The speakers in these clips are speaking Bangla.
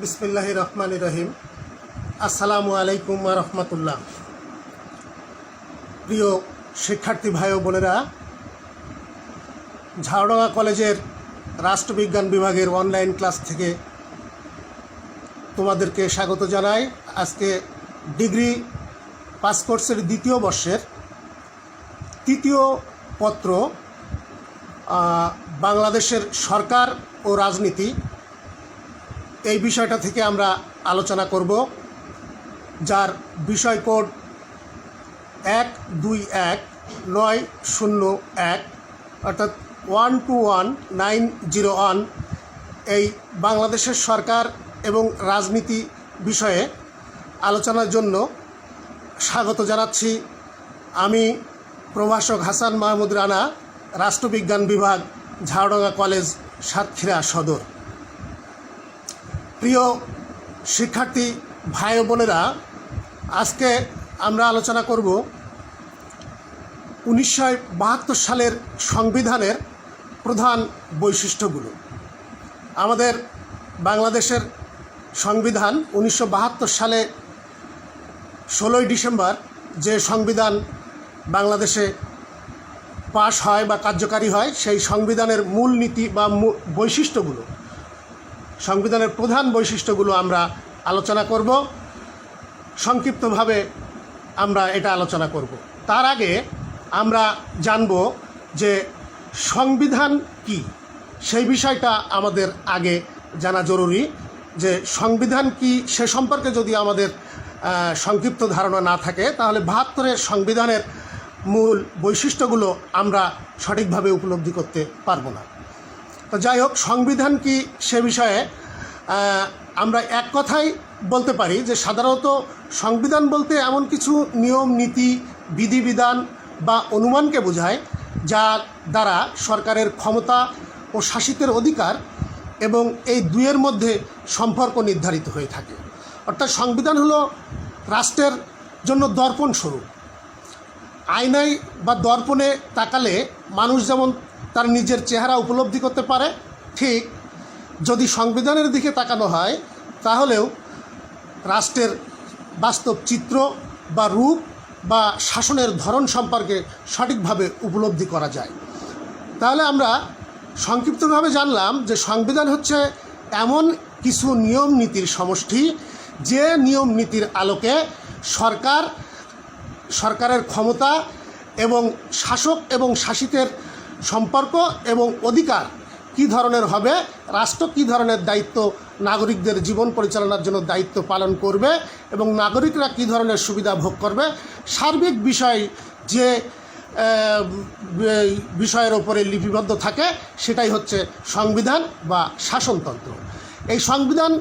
বিসমিল্লাহ রহমান রহিম আসসালামু আলাইকুম রহমতুল্লাহ। প্রিয় শিক্ষার্থী ভাই ও বোনেরা ঝাড়ডাঙ্গা কলেজের রাষ্ট্রবিজ্ঞান বিভাগের অনলাইন ক্লাস থেকে তোমাদেরকে স্বাগত জানাই। আজকে ডিগ্রি পাস কোর্সের দ্বিতীয় বর্ষের তৃতীয় পত্র বাংলাদেশের সরকার ও রাজনীতি এই বিষয়টা থেকে আমরা আলোচনা করব, যার বিষয় কোড এক দুই এক নয় শূন্য এক, অর্থাৎ one two one nine zero one এই বাংলাদেশের সরকার এবং রাজনীতি বিষয়ে আলোচনার জন্য স্বাগত জানাচ্ছি। আমি প্রভাষক হাসান মাহমুদ রানা, রাষ্ট্রবিজ্ঞান বিভাগ, ঝাড়ডাঙ্গা কলেজ, সাতক্ষীরা সদর। প্রিয় শিক্ষার্থী, ভাই বোনেরা, আজকে আমরা আলোচনা করব উনিশশো বাহাত্তর সালের সংবিধানের প্রধান বৈশিষ্ট্যগুলো। আমাদের বাংলাদেশের সংবিধান উনিশশো বাহাত্তর সালে ষোলোই ডিসেম্বর যে সংবিধান বাংলাদেশে পাশ হয় বা কার্যকারী হয়, সেই সংবিধানের মূল নীতি বা বৈশিষ্ট্যগুলো সংবিধানের প্রধান বৈশিষ্ট্যগুলো আমরা আলোচনা করব। সংক্ষিপ্তভাবে আমরা এটা আলোচনা করব। তার আগে আমরা জানব যে সংবিধান কি? সেই বিষয়টা আমাদের আগে জানা জরুরি যে সংবিধান কি সে সম্পর্কে যদি আমাদের সংক্ষিপ্ত ধারণা না থাকে, তাহলে বাহাত্তরের সংবিধানের মূল বৈশিষ্ট্যগুলো আমরা সঠিকভাবে উপলব্ধি করতে পারব না। তো যাই হোক, সংবিধান কি সে বিষয়ে আমরা এক কথাই বলতে পারি যে সাধারণত সংবিধান বলতে এমন কিছু নিয়ম, নীতি, বিধিবিধান বা অনুমানকে বোঝায় যার দ্বারা সরকারের ক্ষমতা ও শাসিতের অধিকার এবং এই দুয়ের মধ্যে সম্পর্ক নির্ধারিত হয়ে থাকে। অর্থাৎ সংবিধান হলো রাষ্ট্রের জন্য দর্পণ স্বরূপ আয়নায় বা দর্পণে তাকালে মানুষ যেমন তার নিজের চেহারা উপলব্ধি করতে পারে, ঠিক। যদি সংবিধানের দিকে তাকানো হয়, তাহলেও রাষ্ট্রের বাস্তব চিত্র বা রূপ বা শাসনের ধরন সম্পর্কে সঠিকভাবে উপলব্ধি করা যায়। তাহলে আমরা সংক্ষিপ্তভাবে জানলাম যে সংবিধান হচ্ছে এমন কিছু নিয়ম নীতির সমষ্টি, যে নিয়ম নীতির আলোকে সরকার, সরকারের ক্ষমতা এবং শাসক এবং শাসিতের সম্পর্ক এবং অধিকার কী ধরনের হবে, রাষ্ট্র কী ধরনের দায়িত্ব নাগরিকদের জীবন পরিচালনার জন্য দায়িত্ব পালন করবে এবং নাগরিকরা কী ধরনের সুবিধা ভোগ করবে, সার্বিক বিষয় যে বিষয়ের ওপরে লিপিবদ্ধ থাকে সেটাই হচ্ছে সংবিধান বা শাসনতন্ত্র। এই সংবিধান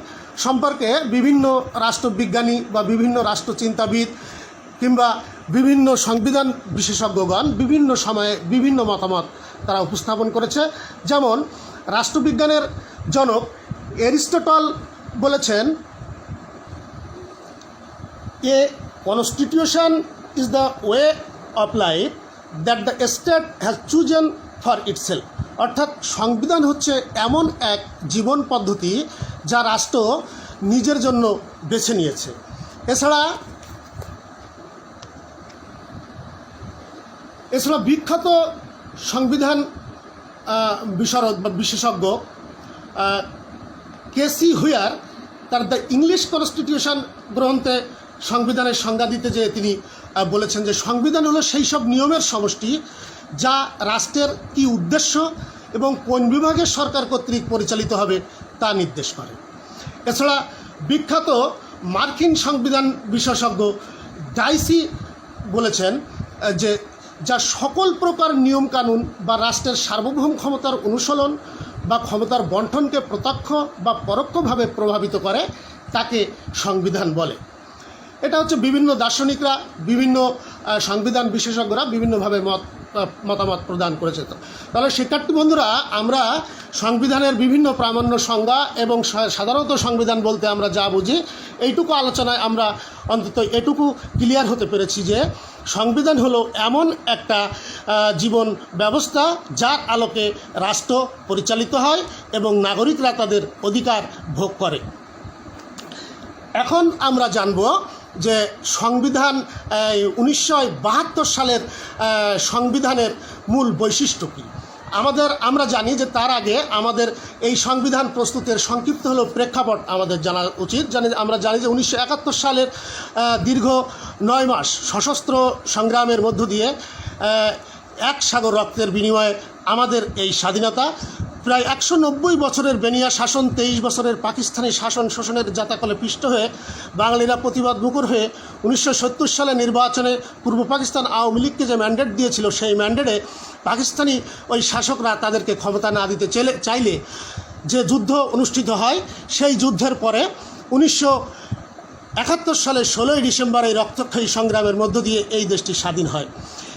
সম্পর্কে বিভিন্ন রাষ্ট্রবিজ্ঞানী বা বিভিন্ন রাষ্ট্রচিন্তাবিদ কিংবা বিভিন্ন সংবিধান বিশেষজ্ঞগণ বিভিন্ন সময়ে বিভিন্ন মতামত তারা উপস্থাপন করেছে। যেমন, রাষ্ট্রবিজ্ঞানের জনক এরিস্টটল বলেছেন, a constitution is the way of life that the state has chosen for itself. অর্থাৎ সংবিধান হচ্ছে এমন এক জীবন পদ্ধতি যা রাষ্ট্র নিজের জন্য বেছে নিয়েছে। এছাড়া এছাড়া বিখ্যাত সংবিধান বিশারদ বা বিশেষজ্ঞ কেসি হুয়ার তার দ্য ইংলিশ কনস্টিটিউশন গ্রন্থে সংবিধানের সংজ্ঞা দিতে যে তিনি বলেছেন যে সংবিধান হলো সেই সব নিয়মের সমষ্টি যা রাষ্ট্রের কী উদ্দেশ্য এবং কোন বিভাগের সরকার কর্তৃক পরিচালিত হবে তা নির্দেশ করে। এছাড়া বিখ্যাত মার্কিন সংবিধান বিশেষজ্ঞ ডাইসি বলেছেন যে যা সকল প্রকার নিয়মকানুন বা রাষ্ট্রের সার্বভৌম ক্ষমতার অনুশীলন বা ক্ষমতার বন্টনকে প্রত্যক্ষ বা পরোক্ষভাবে প্রভাবিত করে তাকে সংবিধান বলে। এটা হচ্ছে বিভিন্ন দার্শনিকরা, বিভিন্ন সংবিধান বিশেষজ্ঞরা বিভিন্নভাবে মত মতামত প্রদান করেছে তাহলে শিক্ষার্থী বন্ধুরা, আমরা সংবিধানের বিভিন্ন প্রামাণ্য সংজ্ঞা এবং সাধারণত সংবিধান বলতে আমরা যা বুঝি, এইটুকু আলোচনায় আমরা অন্তত এটুকু ক্লিয়ার হতে পেরেছি যে সংবিধান হলো এমন একটা জীবন ব্যবস্থা যার আলোকে রাষ্ট্র পরিচালিত হয় এবং নাগরিকরা তাদের অধিকার ভোগ করে। এখন আমরা জানব যে সংবিধান উনিশশো বাহাত্তর সালের সংবিধানের মূল বৈশিষ্ট্য কী? আমাদের, আমরা জানি যে তার আগে আমাদের এই সংবিধান প্রস্তুতের সংক্ষিপ্ত হলো প্রেক্ষাপট আমাদের জানা উচিত। জানি, আমরা জানি যে উনিশশো একাত্তর সালের দীর্ঘ নয় মাস সশস্ত্র সংগ্রামের মধ্য দিয়ে এক সাগর রক্তের বিনিময়ে আমাদের এই স্বাধীনতা প্রায় একশো নব্বই বছরের বেনিয়া শাসন, তেইশ বছরের পাকিস্তানি শাসন শোষণের জাতাকলে পিষ্ট হয়ে বাঙালিরা প্রতিবাদ মুখর হয়ে উনিশশো সত্তর সালে নির্বাচনে পূর্ব পাকিস্তান আওয়ামী লীগকে যে ম্যান্ডেট দিয়েছিল, সেই ম্যান্ডেটে পাকিস্তানি ওই শাসকরা তাদেরকে ক্ষমতা না দিতে চেলে চাইলে যে যুদ্ধ অনুষ্ঠিত হয়, সেই যুদ্ধের পরে উনিশশো একাত্তর সালের ষোলোই ডিসেম্বর এই রক্তক্ষয়ী সংগ্রামের মধ্য দিয়ে এই দেশটি স্বাধীন হয়।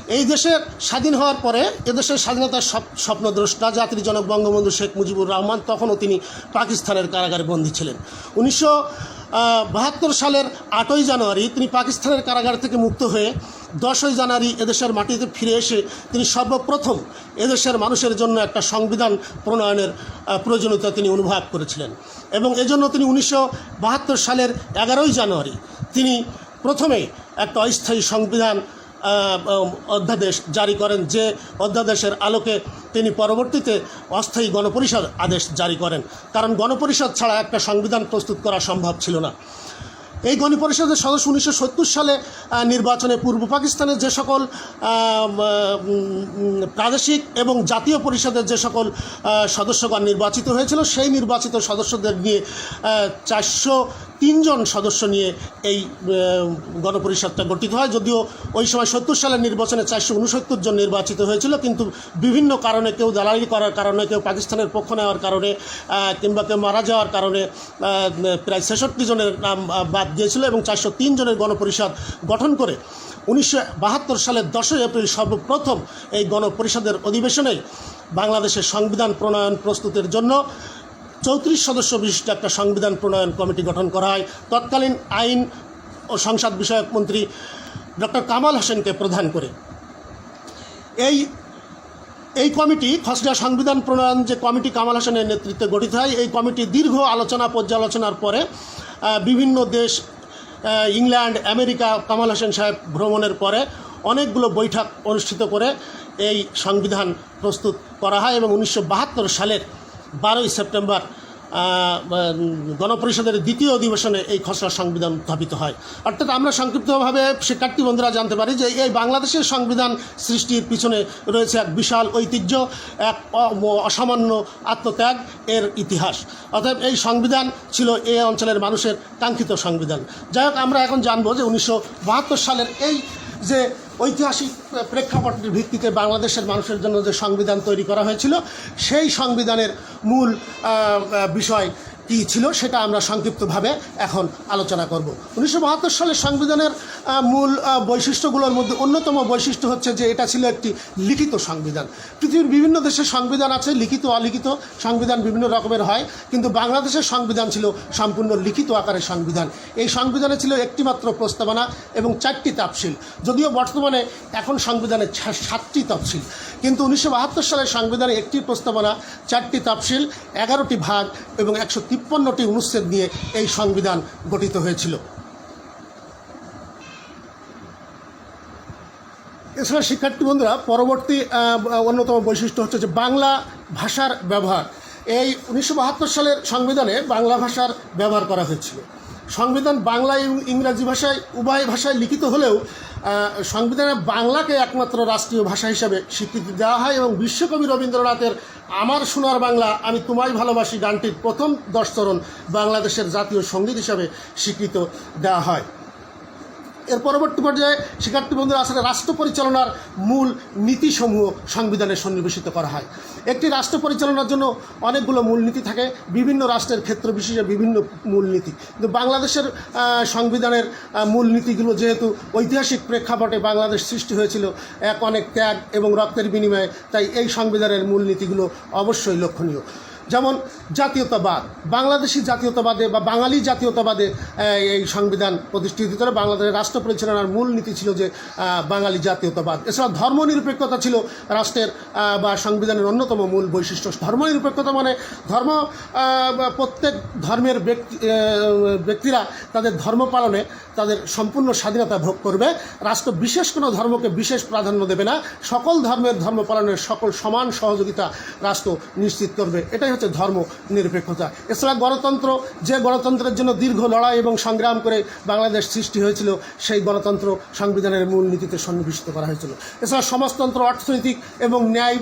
এই দেশের স্বাধীন হওয়ার পরে এদেশের স্বাধীনতার স্বপ- স্বপ্নদ্রষ্টা, জাতির জনক বঙ্গবন্ধু শেখ মুজিবুর রহমান, তখনও তিনি পাকিস্তানের কারাগারে বন্দী ছিলেন। উনিশশো বাহাত্তর সালের আটই জানুয়ারি তিনি পাকিস্তানের কারাগার থেকে মুক্ত হয়ে দশই জানুয়ারি এদেশের মাটিতে ফিরে এসে তিনি সর্বপ্রথম এদেশের মানুষের জন্য একটা সংবিধান প্রণয়নের প্রয়োজনীয়তা তিনি অনুভব করেছিলেন। এবং এজন্য তিনি উনিশশো বাহাত্তর সালের এগারোই জানুয়ারি তিনি প্রথমে একটা অস্থায়ী সংবিধান অধ্যাদেশ জারি করেন যে অধ্যাদেশের আলোকে তিনি পরবর্তীতে অস্থায়ী গণপরিষদ আদেশ জারি করেন। কারণ গণপরিষদ ছাড়া একটা সংবিধান প্রস্তুত করা সম্ভব ছিল না। এই গণপরিষদের সদস্য উনিশশো সত্তর সালে নির্বাচনে পূর্ব পাকিস্তানের যে সকল প্রাদেশিক এবং জাতীয় পরিষদের যে সকল সদস্যগণ নির্বাচিত হয়েছিল, সেই নির্বাচিত সদস্যদের নিয়ে চারশো তিনজন সদস্য নিয়ে এই গণপরিষদটা গঠিত হয়। যদিও ওই সময় সত্তর সালের নির্বাচনে চারশো উনসত্তর জন নির্বাচিত হয়েছিল, কিন্তু বিভিন্ন কারণে কেউ দালালি করার কারণে, কেউ পাকিস্তানের পক্ষ নেওয়ার কারণে কিংবা কেউ মারা যাওয়ার কারণে প্রায় ছেষট্টি জনের নাম বাদ দিয়েছিল এবং চারশো তিন জনের গণপরিষদ গঠন করে উনিশশো বাহাত্তর সালের দশই এপ্রিল সর্বপ্রথম এই গণপরিষদের অধিবেশনে বাংলাদেশের সংবিধান প্রণয়ন প্রস্তুতের জন্য চৌত্রিশ সদস্য বিশিষ্ট একটা সংবিধান প্রণয়ন কমিটি গঠন করা হয়। তৎকালীন আইন ও সংসদ বিষয়ক মন্ত্রী ডক্টর কামাল হোসেনকে প্রধান করে। এই এই কমিটি, খসড়া সংবিধান প্রণয়ন যে কমিটি কামাল হোসেনের নেতৃত্বে গঠিত হয়, এই কমিটি দীর্ঘ আলোচনা, পর্যালোচনার পরে বিভিন্ন দেশ ইংল্যান্ড, আমেরিকা, কামাল হোসেন সাহেব ভ্রমণের পরে অনেকগুলো বৈঠক অনুষ্ঠিত করে এই সংবিধান প্রস্তুত করা হয় এবং উনিশশো বাহাত্তর সালের বারোই সেপ্টেম্বর গণপরিষদের দ্বিতীয় অধিবেশনে এই খসড়া সংবিধান উত্থাপিত হয়। অর্থাৎ আমরা সংক্ষিপ্তভাবে শিক্ষার্থী বন্ধুরা জানতে পারি যে এই বাংলাদেশের সংবিধান সৃষ্টির পিছনে রয়েছে এক বিশাল ঐতিহ্য, এক অসামান্য আত্মত্যাগ এর ইতিহাস। অতএব এই সংবিধান ছিল এই অঞ্চলের মানুষের কাঙ্ক্ষিত সংবিধান। যাই হোক, আমরা এখন জানব যে উনিশশো বাহাত্তর সালের এই যে ঐতিহাসিক প্রেক্ষাপটের ভিত্তিতে বাংলাদেশের মানুষের জন্য যে সংবিধান তৈরি করা হয়েছিল, সেই সংবিধানের মূল বিষয় কী ছিল সেটা আমরা সংক্ষিপ্তভাবে এখন আলোচনা করব। উনিশশো বাহাত্তর সালের সংবিধানের মূল বৈশিষ্ট্যগুলোর মধ্যে অন্যতম বৈশিষ্ট্য হচ্ছে যে এটা ছিল একটি লিখিত সংবিধান। পৃথিবীর বিভিন্ন দেশের সংবিধান আছে, লিখিত, অলিখিত সংবিধান বিভিন্ন রকমের হয়, কিন্তু বাংলাদেশের সংবিধান ছিল সম্পূর্ণ লিখিত আকারের সংবিধান। এই সংবিধানে ছিল একটিমাত্র প্রস্তাবনা এবং চারটি তাফসিল। যদিও বর্তমানে এখন সংবিধানে সাতটি তফসিল। কিন্তু উনিশশো বাহাত্তর সালের সংবিধানে একটি প্রস্তাবনা, চারটি তাফসিল, এগারোটি ভাগ এবং একশো তিপ্পান্নটি অনুচ্ছেদ নিয়ে এই সংবিধান গঠিত হয়েছিল। এছাড়া শিক্ষার্থী বন্ধুরা, পরবর্তী অন্যতম বৈশিষ্ট্য হচ্ছে যে বাংলা ভাষার ব্যবহার। এই উনিশশো বাহাত্তর সালের সংবিধানে বাংলা ভাষার ব্যবহার করা হয়েছিল। সংবিধান বাংলা এবং ইংরাজি ভাষায়, উভয় ভাষায় লিখিত হলেও সংবিধানে বাংলাকে একমাত্র রাষ্ট্রীয় ভাষা হিসাবে স্বীকৃতি দেওয়া হয় এবং বিশ্বকবি রবীন্দ্রনাথের আমার সোনার বাংলা, আমি তোমায় ভালোবাসি গানটির প্রথম দশচরণ বাংলাদেশের জাতীয় সংগীত হিসাবে স্বীকৃত দেওয়া হয়। এর পরবর্তী পর্যায়ে শিক্ষার্থী বন্ধুরা, আসলে রাষ্ট্র পরিচালনার মূল নীতিসমূহ সংবিধানে সন্নিবেশিত করা হয়। একটি রাষ্ট্র পরিচালনার জন্য অনেকগুলো মূলনীতি থাকে, বিভিন্ন রাষ্ট্রের ক্ষেত্র বিশেষে বিভিন্ন মূলনীতি। কিন্তু বাংলাদেশের সংবিধানের মূলনীতিগুলো যেহেতু ঐতিহাসিক প্রেক্ষাপটে বাংলাদেশ সৃষ্টি হয়েছিল, এক অনেক ত্যাগ এবং রক্তের বিনিময়ে, তাই এই সংবিধানের মূলনীতিগুলো অবশ্যই লক্ষণীয়। যেমন জাতীয়তাবাদ, বাংলাদেশি জাতীয়তাবাদে বা বাঙালি জাতীয়তাবাদে এই সংবিধান প্রতিষ্ঠিত করে বাংলাদেশের রাষ্ট্র পরিচালনার মূল নীতি ছিল যে বাঙালি জাতীয়তাবাদ। এছাড়া ধর্মনিরপেক্ষতা ছিল রাষ্ট্রের বা সংবিধানের অন্যতম মূল বৈশিষ্ট্য। ধর্মনিরপেক্ষতা মানে ধর্ম প্রত্যেক ধর্মের ব্যক্তি ব্যক্তিরা তাদের ধর্ম পালনে তাদের সম্পূর্ণ স্বাধীনতা ভোগ করবে। রাষ্ট্র বিশেষ কোনো ধর্মকে বিশেষ প্রাধান্য দেবে না। সকল ধর্মের ধর্ম পালনের সকল সমান সহযোগিতা রাষ্ট্র নিশ্চিত করবে। এটাই হচ্ছে ধর্ম নিরপেক্ষতা। এছাড়া গণতন্ত্র, যে গণতন্ত্রের জন্য দীর্ঘ লড়াই এবং সংগ্রাম করে বাংলাদেশ সৃষ্টি হয়েছিল, সেই গণতন্ত্র সংবিধানের মূল নীতিতে সন্নিবেশিত করা হয়েছিল। এছাড়া সমাজতন্ত্র, অর্থনৈতিক এবং ন্যায়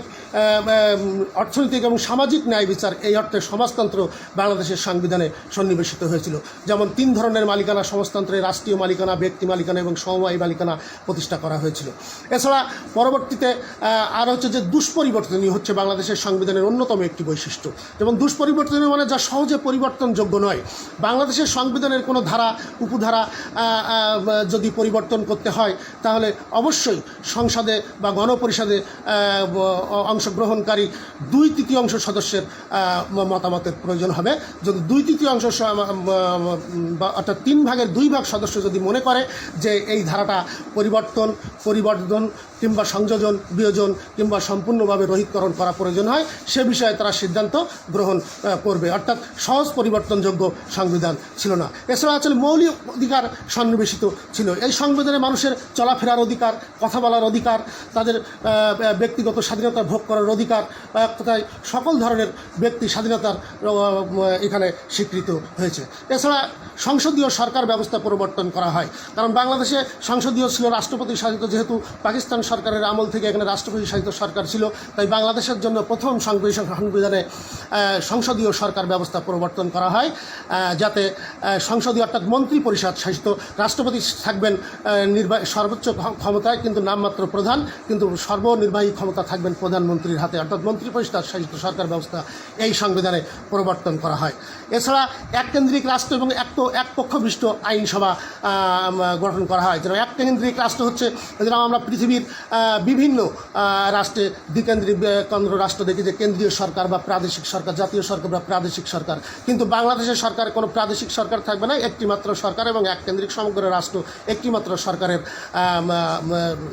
অর্থনৈতিক এবং সামাজিক ন্যায় বিচার, এই অর্থে সমাজতন্ত্র বাংলাদেশের সংবিধানে সন্নিবেশিত হয়েছিল। যেমন তিন ধরনের মালিকানা সমাজতন্ত্রে রাষ্ট্রীয় মালিকানা, ব্যক্তি মালিকানা এবং সমবায় মালিকানা প্রতিষ্ঠা করা হয়েছিল। এছাড়া পরবর্তীতে আর হচ্ছে যে দুষ্পরিবর্তনীয় হচ্ছে বাংলাদেশের সংবিধানের অন্যতম একটি বৈশিষ্ট্য। যেমন দুষ্পরিবর্তনীয় মানে যা সহজে পরিবর্তনযোগ্য নয়। বাংলাদেশের সংবিধানের কোনো ধারা, উপধারা যদি পরিবর্তন করতে হয়, তাহলে অবশ্যই সংসদে বা গণপরিষদে অংশগ্রহণকারী দুই তৃতীয়াংশ সদস্যের মতামতের প্রয়োজন হবে। যদি দুই তৃতীয়াংশ অর্থাৎ তিন ভাগের দুই ভাগ সদস্য যদি মনে করে যে এই ধারাটা পরিবর্তন পরিবর্তন কিংবা সংযোজন, বিয়োজন কিংবা সম্পূর্ণভাবে রহিতকরণ করা প্রয়োজন হয়, সে বিষয়ে তারা সিদ্ধান্ত গ্রহণ করবে। অর্থাৎ সহজ পরিবর্তনযোগ্য সংবিধান ছিল না। এছাড়া আসলে মৌলিক অধিকার সন্নিবেশিত ছিল। এই সংবিধানে মানুষের চলাফেরার অধিকার, কথা বলার অধিকার, তাদের ব্যক্তিগত স্বাধীনতা ভোগ করার অধিকার কোথায় সকল ধরনের ব্যক্তি স্বাধীনতার এখানে স্বীকৃত হয়েছে। এছাড়া সংসদীয় সরকার ব্যবস্থা পরিবর্তন করা হয়। কারণ বাংলাদেশে সংসদীয় ছিল রাষ্ট্রপতি শাসিত, যেহেতু পাকিস্তান সরকারের আমল থেকে এখানে রাষ্ট্রপতি শাসিত সরকার ছিল। তাই বাংলাদেশের জন্য প্রথম সংবিধান সংসদীয় সরকার ব্যবস্থা প্রবর্তন করা হয় যাতে সংসদীয় অর্থাৎ মন্ত্রী পরিষদ শাসিত রাষ্ট্রপতি থাকবেন নির্বাহী সর্বোচ্চ ক্ষমতায় কিন্তু নামমাত্র প্রধান, কিন্তু সর্বনির্বাহী ক্ষমতা থাকবেন প্রধানমন্ত্রীর হাতে। অর্থাৎ মন্ত্রী পরিষদ শাসিত সরকার ব্যবস্থা এই সংবিধানে প্রবর্তন করা হয়। এছাড়া এক কেন্দ্রিক রাষ্ট্র এবং এক এক পক্ষবিষ্ট আইনসভা গঠন করা হয়। যেন এক কেন্দ্রিক রাষ্ট্র হচ্ছে যেন আমরা পৃথিবীর বিভিন্ন রাষ্ট্রে দ্বিকেন্দ্রিক কেন্দ্র রাষ্ট্র দেখি যে কেন্দ্রীয় সরকার বা প্রাদেশিক সরকার, জাতীয় সরকার বা প্রাদেশিক সরকার। কিন্তু বাংলাদেশের সরকার কোনো প্রাদেশিক সরকার থাকবে না, একটিমাত্র সরকার এবং এক কেন্দ্রিক সমগ্র রাষ্ট্র একটিমাত্র সরকারের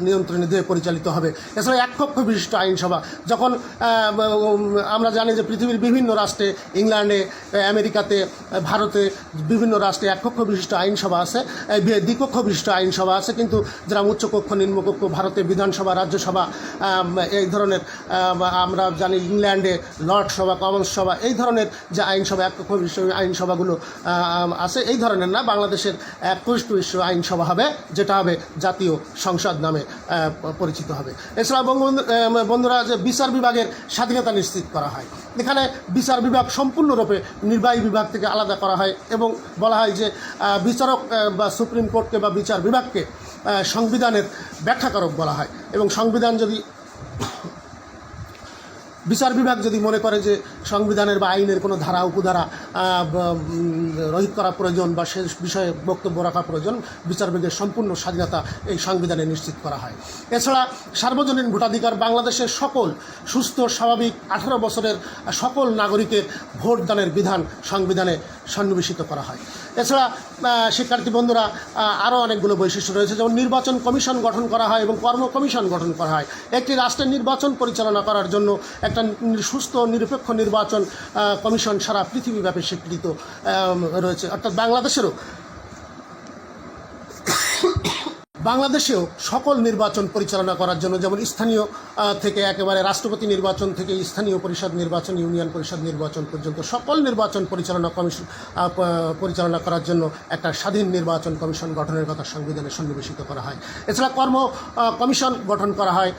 নিয়ন্ত্রণে দিয়ে পরিচালিত হবে। এছাড়া এক কক্ষ বিশিষ্ট আইনসভা, যখন আমরা জানি যে পৃথিবীর বিভিন্ন রাষ্ট্রে, ইংল্যান্ডে, আমেরিকাতে, ভারতে বিভিন্ন রাষ্ট্রে এক কক্ষ বিশিষ্ট আইনসভা আছে দ্বিকক্ষ বিশিষ্ট আইনসভা আছে, কিন্তু যারা উচ্চকক্ষ নিম্নকক্ষ ভারতে বিধানসভা, রাজ্যসভা এই ধরনের আমরা জানি ইংল্যান্ডে লর্ড সভা, কমন্স সভা, এই ধরনের যে আইনসভা, এক বিশিষ্ট আইনসভাগুলো আছে, এই ধরনের না, বাংলাদেশের এক কক্ষ বিশিষ্ট আইনসভা হবে, যেটা হবে জাতীয় সংসদ নামে পরিচিত হবে। এছাড়া বঙ্গবন্ধু বন্ধুরা, যে বিচার বিভাগের স্বাধীনতা নিশ্চিত করা হয়। এখানে বিচার বিভাগ সম্পূর্ণরূপে নির্বাহী বিভাগ থেকে আলাদা করা হয় এবং বলা হয় যে বিচারক বা সুপ্রিম কোর্টকে বা বিচার বিভাগকে সংবিধানের ব্যাখ্যাকারক বলা হয়। এবং সংবিধান যদি বিচার বিভাগ যদি মনে করে যে সংবিধানের বা আইনের কোনো ধারা, উপধারা রহিত করা প্রয়োজন বা সে বিষয়ে বক্তব্য রাখা প্রয়োজন, বিচার বিভাগের সম্পূর্ণ স্বাধীনতা এই সংবিধানে নিশ্চিত করা হয়। এছাড়া সার্বজনীন ভোটাধিকার বাংলাদেশের সকল সুস্থ, স্বাভাবিক, আঠারো বছরের সকল নাগরিকের ভোটদানের বিধান সংবিধানে সন্নিবেশিত করা হয়। এছাড়া শিক্ষার্থী বন্ধুরা আরও অনেকগুলো বৈশিষ্ট্য রয়েছে, যেমন নির্বাচন কমিশন গঠন করা হয় এবং কর্ম কমিশন গঠন করা হয়। একটি রাষ্ট্রের নির্বাচন পরিচালনা করার জন্য একটা সুস্থ, নিরপেক্ষ নির্বাচন কমিশন সারা পৃথিবীব্যাপী স্বীকৃত রয়েছে। অর্থাৎ বাংলাদেশেরও বাংলাদেশেও সকল নির্বাচন পরিচালনা করার জন্য, যেমন স্থানীয় থেকে একেবারে রাষ্ট্রপতি নির্বাচন থেকে স্থানীয় পরিষদ নির্বাচন, ইউনিয়ন পরিষদ নির্বাচন পর্যন্ত সকল নির্বাচন পরিচালনা কমিশন পরিচালনা করার জন্য একটা স্বাধীন নির্বাচন কমিশন গঠনের কথা সংবিধানে সন্নিবেশিত করা হয়। এছাড়া কর্ম কমিশন গঠন করা হয়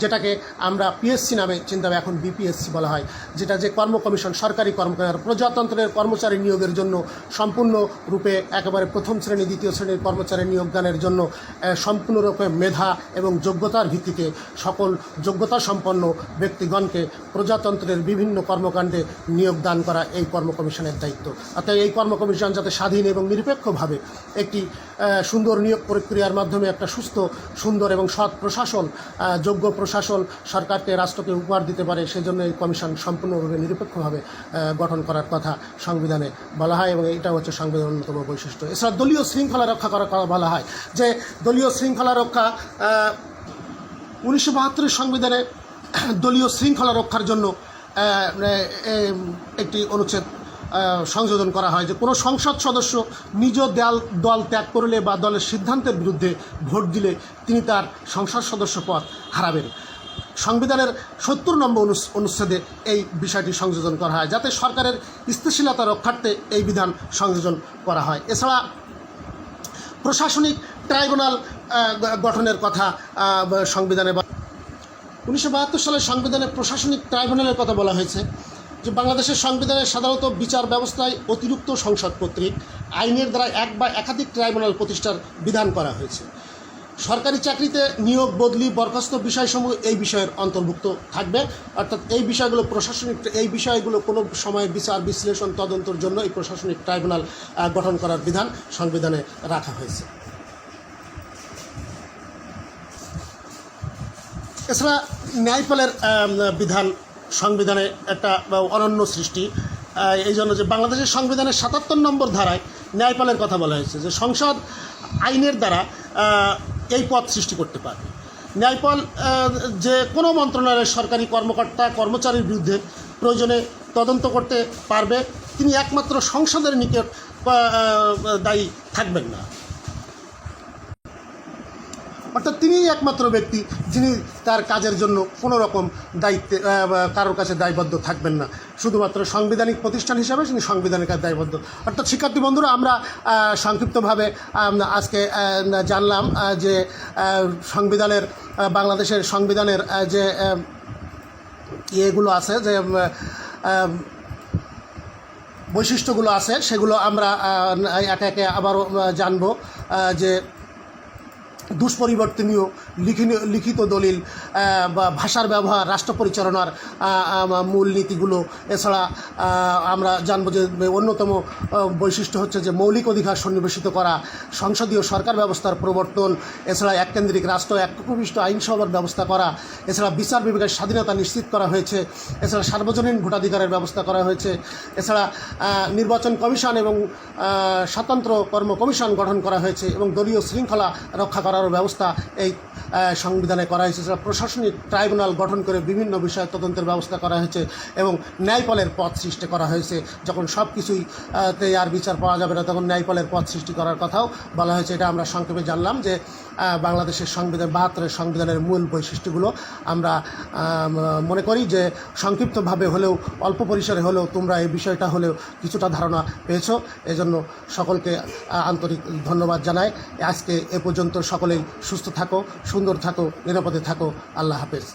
যেটাকে আমরা পিএসসি নামে চিন্তা এখন বিপিএসসি বলা হয়, যেটা যে কর্ম কমিশন, সরকারি কর্ম প্রজাতন্ত্রের কর্মচারী নিয়োগের জন্য সম্পূর্ণ রূপে একেবারে প্রথম শ্রেণি, দ্বিতীয় শ্রেণির কর্মচারী নিয়োগদানের জন্য আহ, সম্পূর্ণ রকমের মেধা এবং যোগ্যতার ভিত্তিতে সকল যোগ্যতা সম্পন্ন ব্যক্তিগণকে প্রজাতন্ত্রের বিভিন্ন কর্মকাণ্ডে নিয়োগ দান করা এই কর্ম কমিশনের দায়িত্ব। অর্থাৎ এই কর্মকমিশন যাতে স্বাধীন এবং নিরপেক্ষভাবে একটি সুন্দর নিয়োগ প্রক্রিয়ার মাধ্যমে একটা সুস্থ সুন্দর এবং সৎ প্রশাসন যোগ্য প্রশাসন সরকারকে রাষ্ট্রকে উপহার দিতে পারে সেজন্য এই কমিশন সম্পূর্ণরূপে নিরপেক্ষভাবে গঠন করার কথা সংবিধানে বলা হয় এবং এটা হচ্ছে সংবিধানের অন্যতম বৈশিষ্ট্য। এছাড়া দলীয় শৃঙ্খলা রক্ষা করার কথা বলা হয় যে দলীয় শৃঙ্খলা রক্ষা উনিশশো বাহাত্তরের সংবিধানে দলীয় শৃঙ্খলা রক্ষার জন্য একটি অনুচ্ছেদ সংযোজন করা হয় যে কোনো সংসদ সদস্য নিজ দল দল ত্যাগ করলে বা দলের সিদ্ধান্তের বিরুদ্ধে ভোট দিলে তিনি তার সংসদ সদস্য পদ হারাবেন। সংবিধানের সত্তর নম্বর অনুচ্ছেদে এই বিষয়টি সংযোজন করা হয় যাতে সরকারের স্থিতিশীলতা রক্ষার্থে এই বিধান সংযোজন করা হয়। এছাড়া প্রশাসনিক ট্রাইব্যুনাল গঠনের কথা সংবিধানে বা- উনিশশো বাহাত্তর সালের সংবিধানে প্রশাসনিক ট্রাইব্যুনালের কথা বলা হয়েছে যে বাংলাদেশের সংবিধানে সাধারণত বিচার ব্যবস্থায় অতিরিক্ত সংসদ কর্তৃক আইনের দ্বারা এক বা একাধিক ট্রাইব্যুনাল প্রতিষ্ঠার বিধান করা হয়েছে। সরকারি চাকরিতে নিয়োগ, বদলি, বরখাস্ত বিষয়সমূহ এই বিষয়ের অন্তর্ভুক্ত থাকবে। অর্থাৎ এই বিষয়গুলো প্রশাসনিক, এই বিষয়গুলো কোনো সময় বিচার, বিশ্লেষণ, তদন্তর জন্য এই প্রশাসনিক ট্রাইব্যুনাল গঠন করার বিধান সংবিধানে রাখা হয়েছে। এছাড়া ন্যায়পালের বিধান সংবিধানে একটা অনন্য সৃষ্টি। এই জন্য যে বাংলাদেশের সংবিধানের সাতাত্তর নম্বর ধারায় ন্যায়পালের কথা বলা হয়েছে যে সংসদ আইনের দ্বারা এই পদ সৃষ্টি করতে পারবে ন্যায়পাল যে কোনো মন্ত্রণালয়ের সরকারি কর্মকর্তা, কর্মচারীর বিরুদ্ধে প্রয়োজনে তদন্ত করতে পারবে। তিনি একমাত্র সংসদের নিকট দায়ী থাকবেন না। অর্থাৎ তিনিই একমাত্র ব্যক্তি যিনি তার কাজের জন্য কোনো রকম দায়িত্বে কারোর কাছে দায়বদ্ধ থাকবেন না। শুধুমাত্র সাংবিধানিক প্রতিষ্ঠান হিসাবে তিনি সংবিধানের কাছে দায়বদ্ধ। অর্থাৎ শিক্ষার্থী বন্ধুরা, আমরা সংক্ষিপ্তভাবে আজকে জানলাম যে সংবিধানের বাংলাদেশের সংবিধানের যে ইয়েগুলো আছে, যে বৈশিষ্ট্যগুলো আছে, সেগুলো আমরা একে একে আবারও জানব যে দুষ্পরিবর্তনীয় লিখিত দলিল বা ভাষার ব্যবহার রাষ্ট্র পরিচালনার আহ, আহ, মূল নীতিগুলো। এছাড়া আমরা জানব যে অন্যতম বৈশিষ্ট্য হচ্ছে যে মৌলিক অধিকার সন্নিবেশিত করা সংসদীয় সরকার ব্যবস্থার প্রবর্তন এছাড়া এককেন্দ্রিক রাষ্ট্র একবিষ্ট আইনসভার ব্যবস্থা করা এছাড়া বিচার বিভাগের স্বাধীনতা নিশ্চিত করা হয়েছে এছাড়া সার্বজনীন ভোটাধিকারের ব্যবস্থা করা হয়েছে এছাড়া নির্বাচন কমিশন এবং স্বতন্ত্র কর্ম কমিশন গঠন করা হয়েছে এবং দলীয় শৃঙ্খলা রক্ষা করার ব্যবস্থা এই সংবিধানে করা হয়েছে। প্রশাসনিক ট্রাইব্যুনাল গঠন করে বিভিন্ন বিষয়ে তদন্তের ব্যবস্থা করা হয়েছে এবং ন্যায়পালের পথ সৃষ্টি করা হয়েছে। যখন সব কিছুই আর বিচার পাওয়া যাবে না, তখন ন্যায়পালের পথ সৃষ্টি করার কথাও বলা হয়েছে। এটা আমরা সংক্ষেপে জানলাম যে বাংলাদেশের সংবিধান বাহাত্তরের সংবিধানের মূল বৈশিষ্ট্যগুলো আমরা মনে করি যে, সংক্ষিপ্তভাবে হলেও, অল্প পরিসরে হলেও তোমরা এই বিষয়টা হলেও কিছুটা ধারণা পেয়েছ। এজন্য সকলকে আন্তরিক ধন্যবাদ জানাই। আজকে এ পর্যন্ত সকলেই সুস্থ থাকো সুন্দর থাকো নিরাপদে থাকো। আল্লাহ হাফেজ।